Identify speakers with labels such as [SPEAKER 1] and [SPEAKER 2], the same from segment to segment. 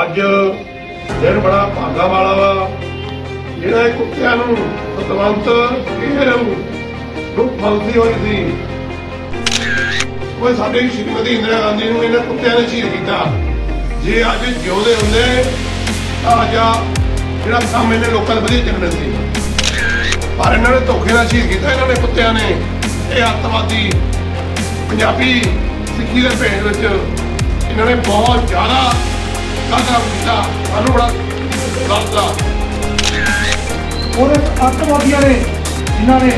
[SPEAKER 1] ਅੱਜ ਦਿਨ ਬੜਾ ਭਾਗਾ ਵਾਲਾ ਵਾ। ਜਿਹੜਾ ਇਹ ਕੁੱਤਿਆਂ ਨੂੰ ਸਤਵੰਤ ਘੇਰ ਨੂੰ ਫਲਦੀ ਹੋਈ ਸੀ। ਉਹ ਸਾਡੇ ਸ਼੍ਰੀਮਤੀ ਇੰਦਰਾ ਗਾਂਧੀ ਨੂੰ ਇਹਨਾਂ ਕੁੱਤਿਆਂ ਨੇ ਸ਼ਹੀਦ ਕੀਤਾ। ਜੇ ਅੱਜ ਜਿਉਂਦੇ ਹੁੰਦੇ, ਤਾਂ ਅੱਜ ਜਿਹੜਾ ਕੰਮ ਇਹਨੇ ਲੋਕਾਂ ਦੇ ਵਧੀਆ ਚੱਲਣਾ ਸੀ। ਪਰ ਇਹਨਾਂ ਨੇ ਧੋਖੇ ਨਾਲ ਸ਼ਹੀਦ ਕੀਤਾ ਇਹਨਾਂ ਨੇ ਕੁੱਤਿਆਂ ਨੇ। ਇਹ ਅੱਤਵਾਦੀ ਪੰਜਾਬੀ ਸਿੱਖੀ ਦੇ ਭੇਡ ਵਿੱਚ ਇਹਨਾਂ ਨੇ ਬਹੁਤ ਜ਼ਿਆਦਾ ਕਾਹਦਾ ਕੀਤਾ ਸਾਨੂੰ ਬੜਾ ਲੱਗਦਾ
[SPEAKER 2] ਉਹਦੇ ਅੱਤਵਾਦੀਆਂ ਨੇ, ਜਿਨ੍ਹਾਂ ਨੇ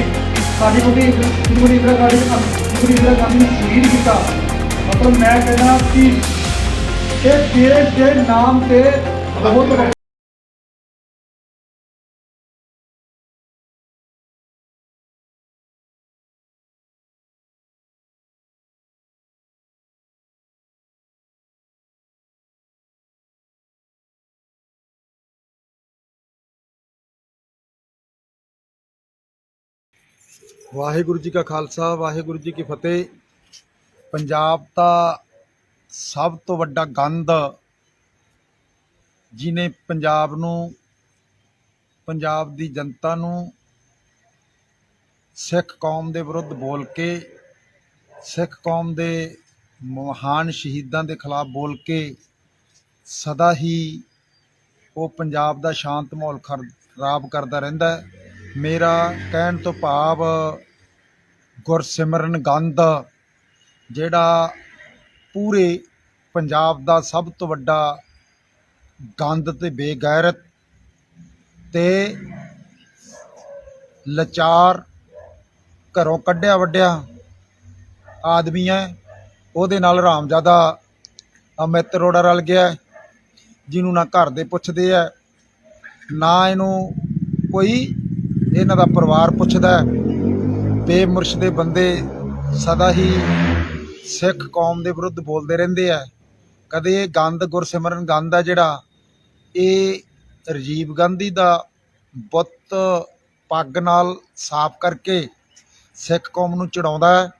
[SPEAKER 2] ਸਾਡੀ ਬੁੱਢੀ ਸ਼੍ਰੀਮਤੀ ਇੰਦਰਾ ਗਾਂਧੀ ਸ਼੍ਰੀਮਤੀ ਇੰਦਰਾ ਗਾਂਧੀ ਨੂੰ ਸ਼ਹੀਦ ਕੀਤਾ, ਮਤਲਬ ਮੈਂ ਕਹਿੰਦਾ ਕਿ ਇਹ ਦੇਸ਼ ਦੇ ਨਾਮ ਤੇ ਬਹੁਤ
[SPEAKER 3] ਵਾਹਿਗੁਰੂ ਜੀ ਕਾ ਖਾਲਸਾ, ਵਾਹਿਗੁਰੂ ਜੀ ਕੀ ਫਤਿਹ। ਪੰਜਾਬ ਦਾ ਸਭ ਤੋਂ ਵੱਡਾ ਗੰਦ ਜਿਨੇ ਪੰਜਾਬ ਨੂੰ, ਪੰਜਾਬ ਦੀ ਜਨਤਾ ਨੂੰ ਸਿੱਖ ਕੌਮ ਦੇ ਵਿਰੁੱਧ ਬੋਲ ਕੇ, ਸਿੱਖ ਕੌਮ ਦੇ ਮਹਾਨ ਸ਼ਹੀਦਾਂ ਦੇ ਖਿਲਾਫ ਬੋਲ ਕੇ ਸਦਾ ਹੀ ਉਹ ਪੰਜਾਬ ਦਾ ਸ਼ਾਂਤ ਮਾਹੌਲ ਖਰ- ਖਰਾਬ ਕਰਦਾ ਰਹਿੰਦਾ ਹੈ। ਮੇਰਾ ਕਹਿਣ ਤੋਂ ਭਾਵ ਗੁਰਸਿਮਰਨ ਗੰਧ, ਜਿਹੜਾ ਪੂਰੇ ਪੰਜਾਬ ਦਾ ਸਭ ਤੋਂ ਵੱਡਾ ਗੰਦ ਤੇ ਬੇਗੈਰਤ ਤੇ ਲਾਚਾਰ ਘਰੋਂ ਕੱਢਿਆ ਵੱਡਿਆ ਆਦਮੀ ਹੈ, ਉਹਦੇ ਨਾਲ ਰਾਮਜਾਦਾ ਅਮਿਤ ਰੋੜਾ ਰਲ ਗਿਆ ਜਿਹਨੂੰ ਨਾ ਘਰ ਦੇ ਪੁੱਛਦੇ ਆ ਨਾ ਇਹਨੂੰ ਕੋਈ ਇਹਨਾਂ ਦਾ ਪਰਿਵਾਰ ਪੁੱਛਦਾ ਹੈ। ਬੇਮੁਰਸ਼ਦੇ ਬੰਦੇ ਸਦਾ ਹੀ ਸਿੱਖ ਕੌਮ ਦੇ ਵਿਰੁੱਧ ਬੋਲਦੇ ਰਹਿੰਦੇ ਆ। ਕਦੇ ਇਹ ਗੰਦ, ਗੁਰਸਿਮਰਨ ਗੰਦ ਆ ਜਿਹੜਾ, ਇਹ ਰਾਜੀਵ ਗਾਂਧੀ ਦਾ ਬੁੱਤ ਪੱਗ ਨਾਲ ਸਾਫ਼ ਕਰਕੇ ਸਿੱਖ ਕੌਮ ਨੂੰ ਚੜਾਉਂਦਾ ਹੈ।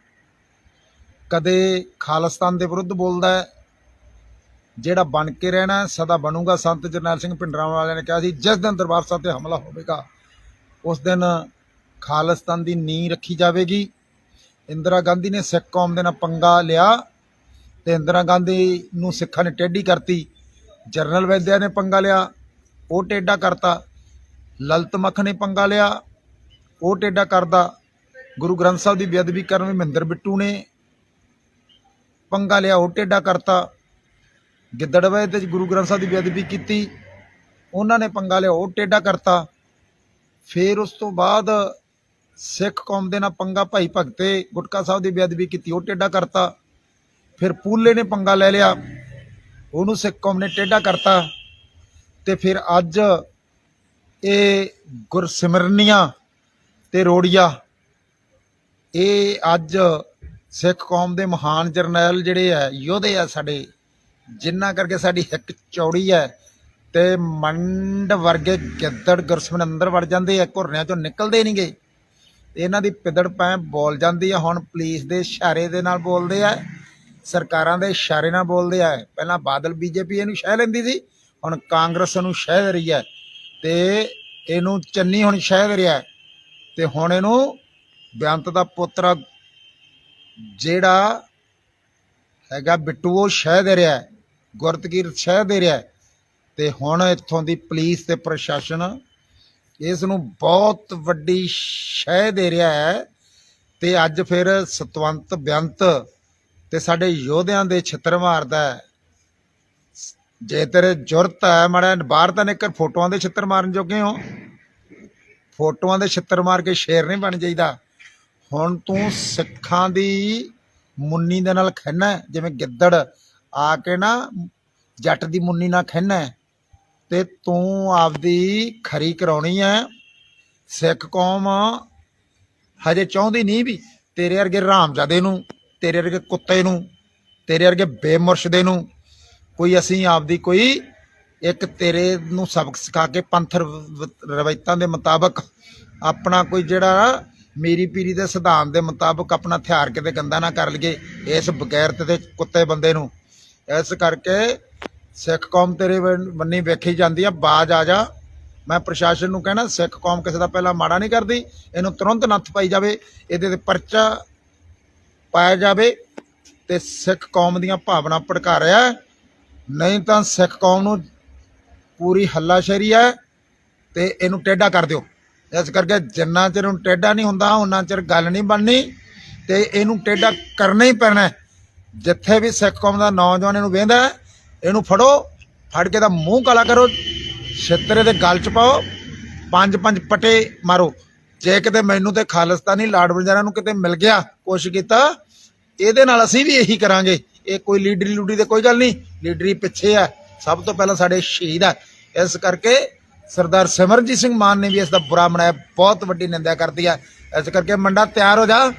[SPEAKER 3] ਕਦੇ ਖਾਲਿਸਤਾਨ ਦੇ ਵਿਰੁੱਧ ਬੋਲਦਾ ਹੈ। ਜਿਹੜਾ ਬਣ ਕੇ ਰਹਿਣਾ ਸਦਾ ਬਣੂਗਾ। ਸੰਤ ਜਰਨੈਲ ਸਿੰਘ ਭਿੰਡਰਾਂ ਵਾਲਿਆਂ ਨੇ ਕਿਹਾ ਸੀ, ਜਿਸ ਦਿਨ ਦਰਬਾਰ ਸਾਹਿਬ ਤੇ ਹਮਲਾ ਹੋਵੇਗਾ ਉਸ ਦਿਨ ਖਾਲਸਤਾਨ ਦੀ ਨੀਂਹ ਰੱਖੀ ਜਾਵੇਗੀ। ਇੰਦਰਾ ਗਾਂਧੀ ਨੇ ਸਿੱਖ ਕੌਮ ਦੇ ਨਾਲ ਪੰਗਾ ਲਿਆ ਤੇ ਇੰਦਰਾ ਗਾਂਧੀ ਨੂੰ ਸਿੱਖਾਂ ਨੇ ਟੇਢੀ ਕਰਤੀ। ਜਰਨਲ ਵੈਦਿਆ ਨੇ ਪੰਗਾ ਲਿਆ, ਉਹ ਟੇਢਾ ਕਰਤਾ। ਲਲਿਤ ਮੱਖ ਨੇ ਪੰਗਾ ਲਿਆ, ਉਹ ਟੇਢਾ ਕਰਦਾ। ਗੁਰੂ ਗ੍ਰੰਥ ਸਾਹਿਬ ਦੀ ਬੇਅਦਬੀ ਕਰਨ ਵੀ ਮਹਿੰਦਰ ਬਿੱਟੂ ਨੇ ਪੰਗਾ ਲਿਆ, ਉਹ ਟੇਢਾ ਕਰਤਾ। ਗਿੱਦੜਵੇ ਤੇ ਗੁਰੂ ਗ੍ਰੰਥ ਸਾਹਿਬ ਦੀ ਬੇਅਦਬੀ ਕੀਤੀ, ਉਹਨਾਂ ਨੇ ਪੰਗਾ ਲਿਆ, ਉਹ ਟੇਢਾ ਕਰਤਾ। ਫਿਰ ਉਸ ਤੋਂ ਬਾਅਦ ਸਿੱਖ ਕੌਮ ਦੇ ਨਾਲ ਪੰਗਾ ਭਾਈ ਭਗਤੇ ਗੁਟਕਾ ਸਾਹਿਬ ਦੀ ਬੇਅਦਬੀ ਕੀਤੀ, ਉਹ ਟੇਢਾ ਕਰਤਾ। ਫਿਰ ਪੂਲੇ ਨੇ ਪੰਗਾ ਲੈ ਲਿਆ, ਉਹਨੂੰ ਸਿੱਖ ਕੌਮ ਨੇ ਟੇਢਾ ਕਰਤਾ। ਤੇ ਫਿਰ ਅੱਜ ਇਹ ਗੁਰਸਿਮਰਨੀਆਂ ਤੇ ਰੋੜੀਆ, ਇਹ ਅੱਜ ਸਿੱਖ ਕੌਮ ਦੇ ਮਹਾਨ ਜਰਨੈਲ ਜਿਹੜੇ ਆ, ਯੋਧੇ ਆ ਸਾਡੇ ਜਿਨ੍ਹਾਂ ਕਰਕੇ ਸਾਡੀ ਹਿੱਕ ਚੌੜੀ ਹੈ ਤੇ ਮੰਡ ਵਰਗੇ ਗਿੱਦੜ ਗੁਰਸਿਮਰਨ ਅੰਦਰ ਵੜ ਜਾਂਦੇ ਆ, ਘੁਰਨਿਆਂ ਚੋਂ ਨਿਕਲਦੇ ਨਹੀਂਗੇ ਇਹਨਾਂ ਦੀ ਪਿੱਦੜ ਪੈ ਬੋਲ ਜਾਂਦੀ ਆ, ਹੁਣ ਪੁਲਿਸ ਦੇ ਇਸ਼ਾਰੇ ਦੇ ਨਾਲ ਬੋਲਦੇ ਆ, ਸਰਕਾਰਾਂ ਦੇ ਇਸ਼ਾਰੇ ਨਾਲ ਬੋਲਦੇ ਆ ਪਹਿਲਾਂ ਬਾਦਲ ਬੀਜੇਪੀ ਇਹਨੂੰ ਸ਼ਹਿ ਲੈਂਦੀ ਸੀ, ਹੁਣ ਕਾਂਗਰਸ ਨੂੰ ਸ਼ਹਿ ਦੇ ਰਹੀ ਹੈ ਤੇ ਇਹਨੂੰ ਚੰਨੀ ਹੁਣ ਸ਼ਹਿ ਦੇ ਰਿਹਾ ਹੈ। ਤੇ ਹੁਣ ਇਹਨੂੰ ਬੇਅੰਤ ਦਾ ਪੁੱਤਰ ਜਿਹੜਾ ਹੈਗਾ ਬਿੱਟੂ, ਉਹ ਸ਼ਹਿ ਦੇ ਰਿਹਾ ਹੈ। ਸ਼ਹਿ ਦੇ ਰਿਹਾ ਤੇ ਹੁਣ ਇੱਥੋਂ ਦੀ ਪੁਲਿਸ ਤੇ ਪ੍ਰਸ਼ਾਸਨ ਇਸ ਨੂੰ ਬਹੁਤ ਵੱਡੀ ਸ਼ਹਿ ਦੇ ਰਿਹਾ ਹੈ ਤੇ ਅੱਜ ਫਿਰ ਸਤਵੰਤ ਬੇਅੰਤ ਤੇ ਸਾਡੇ ਯੋਧਿਆਂ ਦੇ ਛਿੱਤਰ ਮਾਰਦਾ ਹੈ। ਜੇ ਤੇਰੇ ਜੁਰਤ ਹੈ ਮਾੜਾ ਬਾਹਰ ਤਾਂ ਨਿਕਲ, ਫੋਟੋਆਂ ਦੇ ਛਿੱਤਰ ਮਾਰਨ ਜੋਗੇ ਹੋ। ਫੋਟੋਆਂ ਦੇ ਛਿੱਤਰ ਮਾਰ ਕੇ ਸ਼ੇਰ ਨਹੀਂ ਬਣ ਜਾਈਦਾ। ਹੁਣ ਤੂੰ ਸਿੱਖਾਂ ਦੀ ਮੁੰਨੀ ਦੇ ਨਾਲ ਖਹਿਨਾ ਜਿਵੇਂ ਗਿੱਦੜ ਆ ਕੇ ਨਾ, ਜੱਟ ਦੀ ਮੁੰਨੀ ਨਾਲ ਖਹਿਨਾ ਤੇ ਤੂੰ ਆਪਦੀ ਖਰੀ ਕਰਾਉਣੀ ਹੈ ਸਿੱਖ ਕੌਮ ਹਜੇ ਚਾਹੁੰਦੀ ਨਹੀਂ ਵੀ ਤੇਰੇ ਵਰਗੇ ਰਾਮਜ਼ਾਦੇ ਨੂੰ, ਤੇਰੇ ਵਰਗੇ ਕੁੱਤੇ ਨੂੰ, ਤੇਰੇ ਵਰਗੇ ਬੇਮੁਰਸ਼ਦੇ ਨੂੰ ਕੋਈ ਅਸੀਂ ਆਪਦੀ ਕੋਈ ਇੱਕ ਤੇਰੇ ਨੂੰ ਸਬਕ ਸਿਖਾ ਕੇ ਪੰਥ ਰਵਾਇਤਾਂ ਦੇ ਮੁਤਾਬਕ ਆਪਣਾ ਕੋਈ ਜਿਹੜਾ ਮੇਰੀ ਪੀਰੀ ਦੇ ਸਿਧਾਂਤ ਦੇ ਮੁਤਾਬਕ ਆਪਣਾ ਹਥਿਆਰ ਕਿਤੇ ਗੰਦਾ ਨਾ ਕਰ ਲਈਏ ਇਸ ਬਗੈਰਤ ਦੇ ਕੁੱਤੇ ਬੰਦੇ ਨੂੰ। ਇਸ ਕਰਕੇ ਸਿੱਖ ਕੌਮ ਤੇਰੇ ਬੰਨੀ ਵੇਖੀ ਜਾਂਦੀ ਆ, ਬਾਜ ਆ ਜਾ। ਮੈਂ ਪ੍ਰਸ਼ਾਸਨ ਨੂੰ ਕਹਿਣਾ, ਸਿੱਖ ਕੌਮ ਕਿਸੇ ਦਾ ਪਹਿਲਾਂ ਮਾੜਾ ਨਹੀਂ ਕਰਦੀ, ਇਹਨੂੰ ਤੁਰੰਤ ਨੱਥ ਪਾਈ ਜਾਵੇ, ਇਹਦੇ ਤੇ ਪਰਚਾ ਪਾਇਆ ਜਾਵੇ ਤੇ ਸਿੱਖ ਕੌਮ ਦੀਆਂ ਭਾਵਨਾ ਭੜਕਾ ਰਿਹਾ ਨਹੀਂ ਤਾਂ ਸਿੱਖ ਕੌਮ ਨੂੰ ਪੂਰੀ ਹੱਲਾਸ਼ੇਰੀ ਹੈ ਤੇ ਇਹਨੂੰ ਟੇਢਾ ਕਰ ਦਿਓ। ਇਸ ਕਰਕੇ ਜਿੰਨਾ ਚਿਰ ਨੂੰ ਟੇਢਾ ਨਹੀਂ ਹੁੰਦਾ ਉਹਨਾਂ ਚਿਰ ਗੱਲ ਨਹੀਂ ਬਣਨੀ ਤੇ ਇਹਨੂੰ ਟੇਢਾ ਕਰਨਾ ਹੀ ਪੈਣਾ ਜਿੱਥੇ ਵੀ ਸਿੱਖ ਕੌਮ ਦਾ ਨੌਜਵਾਨ ਇਹਨੂੰ ਵੇਂਦਾ ਇਹਨੂੰ ਫੜੋ, ਫੜ ਕੇ ਦਾ ਮੂੰਹ ਕਾਲਾ ਕਰੋ, ਛਿੱਤਰੇ ਦੇ ਗਲ ਚ ਪਾਓ, ਪੰਜ ਪੰਜ ਪਟੇ ਮਾਰੋ। ਜੇ ਕਿਤੇ ਮੈਨੂੰ ਤੇ ਖਾਲਿਸਤਾਨੀ ਲਾਡ ਬਜ਼ਾਰਾਂ ਨੂੰ ਕਿਤੇ ਮਿਲ ਗਿਆ ਕੋਸ਼ਿਸ਼ ਕੀਤਾ, ਇਹਦੇ ਨਾਲ ਅਸੀਂ ਵੀ ਇਹੀ ਕਰਾਂਗੇ। ਇਹ ਕੋਈ ਲੀਡਰੀ ਲੂਡੀ ਦੇ ਕੋਈ ਗੱਲ ਨਹੀਂ, ਲੀਡਰੀ ਪਿੱਛੇ ਆ। ਸਭ ਤੋਂ ਪਹਿਲਾਂ ਸਾਡੇ ਸ਼ਹੀਦ ਆ। ਇਸ ਕਰਕੇ ਸਰਦਾਰ ਸਿਮਰਜੀਤ ਸਿੰਘ ਮਾਨ ਨੇ ਵੀ ਇਸ ਦਾ ਬੁਰਾ ਮਨਾਇਆ, ਬਹੁਤ ਵੱਡੀ ਨਿੰਦਿਆ ਕਰਦੀ ਆ। ਇਸ ਕਰਕੇ ਮੰਡਾ ਤਿਆਰ ਹੋ ਜਾ।